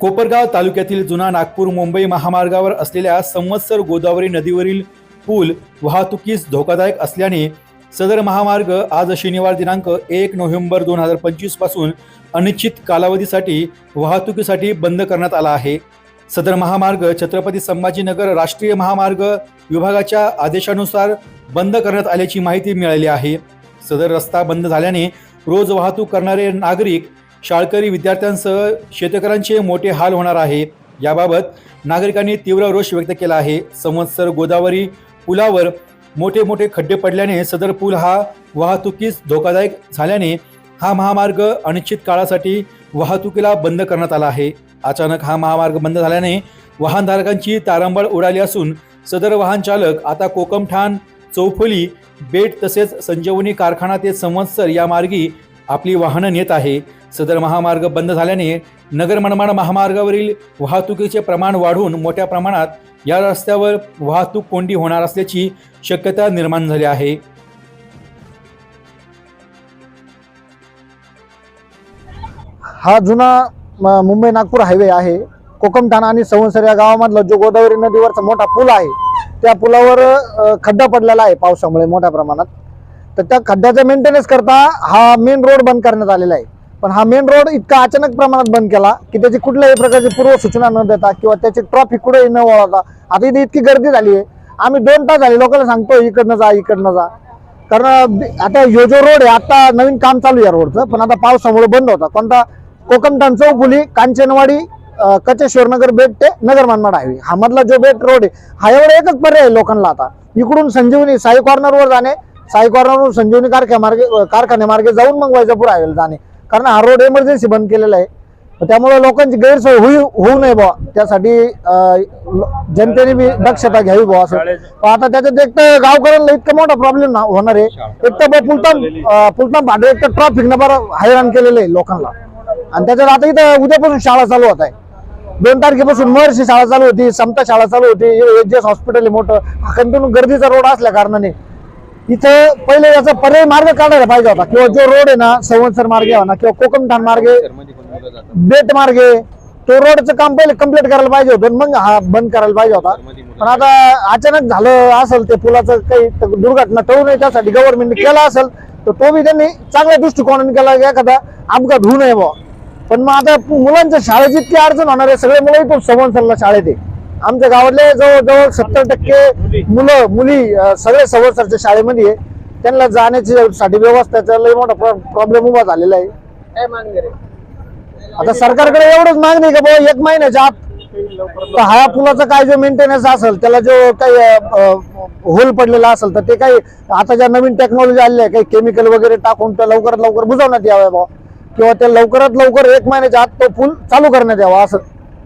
कोपरगाव तालुक्यातील जुना नागपूर मुंबई महामार्गावर असलेल्या संवत्सर गोदावरी नदीवरील पूल वाहतुकीस धोकादायक असल्याने सदर महामार्ग आज शनिवार दिनांक एक नोव्हेंबर दोन हजार पंचवीसपासून अनिश्चित कालावधीसाठी वाहतुकीसाठी बंद करण्यात आला आहे. सदर महामार्ग छत्रपती संभाजीनगर राष्ट्रीय महामार्ग विभागाच्या आदेशानुसार बंद करण्यात आल्याची माहिती मिळाली आहे. सदर रस्ता बंद झाल्याने रोज वाहतूक करणारे नागरिक शाळकरी विद्यार्थ्यांसह शेतकऱ्यांचे मोठे हाल होणार आहे. याबाबत नागरिकांनी तीव्र रोष व्यक्त केला आहे. संवत्सर गोदावरी पुलावर मोठे मोठे खड्डे पडल्याने सदर पूल हा वाहतुकीस धोकादायक झाल्याने हा महामार्ग अनिश्चित काळासाठी वाहतुकीला बंद करण्यात आला आहे. अचानक हा महामार्ग बंद झाल्याने वाहनधारकांची तारंबळ उडाली असून सदर वाहन चालक आता कोकमठाण चौफली बेट तसेच संजीवनी कारखाना ते संवत्सर या मार्गी आपली वाहनं नेत आहे. सदर महामार्ग बंद झाल्याने नगर मनमाड महामार्गावरील वाहतुकीचे प्रमाण वाढून मोठ्या प्रमाणात या रस्त्यावर वाहतूक कोंडी होणार असल्याची शक्यता निर्माण झाली आहे. हा जुना म- मुंबई नागपूर हायवे आहे. कोकमठाणा आणि सवनसर या गावामधला जो गोदावरी नदीवरचा मोठा पूल आहे त्या पुलावर खड्डा पडलेला आहे पावसामुळे मोठ्या प्रमाणात. तर त्या खड्ड्याचा मेंटेनन्स करता हा मेन रोड बंद करण्यात आलेला आहे. पण हा मेन रोड इतका अचानक प्रमाणात बंद केला की त्याची कुठल्याही प्रकारची पूर्व सूचना न देता किंवा त्याची ट्रॉफिक कुठेही न वळवता आता इथे इतकी गर्दी झाली आहे. आम्ही दोन तास झाले लोकांना सांगतो इकडनं जा इकडनं जा. कारण आता यो जो रोड आहे आता नवीन काम चालू आहे या रोडचं पण आता पावसामुळे बंद होता. कोणता? कोकमठाण चौफुली कांचनवाडी कचेश्वर नगर बेट ते नगर मनमाड हायवे हा मधला जो बेट रोड आहे हा एवढा एकच पर्याय आहे लोकांना आता. इकडून संजीवनी साई कॉर्नरवर जाणे साई कॉर्नरवरून संजीवनी कारख्या मार्गे अं, कारखाने मार्गे जाऊन मग वैजापूर हायवेला जाणे. कारण हा रोड इमर्जन्सी बंद केलेला आहे. त्यामुळे लोकांची गैरसोय होऊ होऊ नये बुवा. त्यासाठी जनतेने बी दक्षता घ्यावी बुवा असं. आता त्याच्यात एक तर गावकऱ्यांना इतका मोठा प्रॉब्लेम होणार आहे. एक तर अं, पुलतान भाडे एक तर ट्रॉफिकनं बरं हैराण केलेलं आहे लोकांना. आणि त्याच्यात आता इथं उद्यापासून शाळा चालू होत आहे. दोन तारखेपासून महर्षी शाळा चालू होती समता शाळा चालू होती एच एस हॉस्पिटल आहे मोठं. हा कंटिन्यू गर्दीचा रोड असल्या कारणाने इथं पहिले याचा पर्याय मार्ग काढायला पाहिजे होता. किंवा जो रोड आहे ना संवत्सर मार्गे म्हणा किंवा कोकमठाण मार्गे बेट मार्गे तो रोडचं काम पहिले कंप्लीट करायला पाहिजे होतं मग हा बंद करायला पाहिजे होता. पण आता अचानक झालं असेल ते पुलाचं काही दुर्घटना टळू नये त्यासाठी गव्हर्नमेंटने केला असेल तर तो बी त्यांनी चांगल्या दृष्टिकोनाने केला एखादा अपघात होऊ नये बुवा. पण मग आता मुलांच्या शाळेची इतकी अडचण होणार आहे. सगळे मुलं इथून संवत्सरला शाळेत आहे. आमच्या गावातले जवळजवळ सत्तर टक्के मुलं मुली सगळे संवत्सरच्या शाळेमध्ये आहे. त्यांना जाण्याची साठी व्यवस्थेचा लई मोठा प्रॉब्लेम उभा झालेला आहे. आता सरकारकडे एवढंच मागणी का बाबा एक महिन्याच्या आत हा पुलाचा काय जो मेंटेनन्स असेल त्याला जो काही होल पडलेला असेल तर ते काही आता ज्या नवीन टेक्नॉलॉजी आलेल्या आहे काही केमिकल वगैरे टाकून ते लवकरात लवकर बुजवण्यात यावं बा किंवा त्या लवकरात लवकर एक महिन्याच्या आत तो पूल चालू करण्यात यावा असं.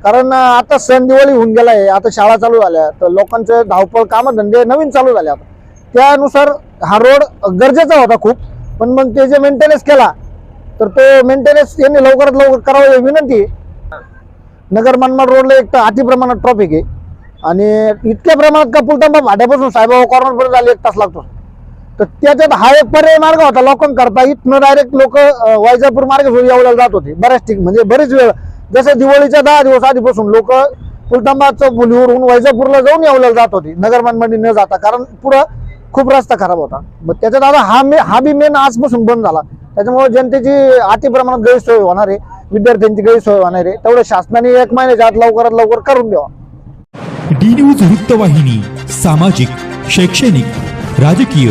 कारण आता सण दिवाळी होऊन गेला आहे आता शाळा चालू झाल्या तर लोकांचे धावपळ कामधंदे नवीन चालू झाले आता. त्यानुसार हा रोड गरजेचा होता खूप पण मग ते जे मेंटेनन्स केला तर तो मेंटेनन्स यांनी लवकरात लवकर करावं ही विनंती आहे. नगर मनमाड रोडला एक तर अति प्रमाणात ट्रॉफिक आहे. आणि इतक्या प्रमाणात का पुलतांबा भाट्यापासून साहेबाबा कॉर्नरपर्यंत आले एक तास लागतो. तर त्याच्यात हा एक पर्याय मार्ग होता. लोकांकरता इथनं डायरेक्ट लोक वैजापूर मार्ग येवल्याला जात होते. बऱ्याच ठिक म्हणजे बरेच वेळ जसं दिवाळीच्या दहा दिवस आधीपासून लोक पुलतांबाच्या मुलीवरून वैजापूरला जाऊन येवल्याला जात होते. नगर न जाता. कारण पुढं खूप रस्ता खराब होता. मग त्याच्यात आता हा मे हा बी मेन आजपासून बंद झाला. त्याच्यामुळे जनतेची अति प्रमाणात गैरसोय होणार आहे. विद्यार्थ्यांची गैरसोय होणार आहे. तेवढं शासनाने एक महिन्याच्या आत लवकरात लवकर करून द्यावा. डी न्यूज वृत्तवाहिनी सामाजिक शैक्षणिक राजकीय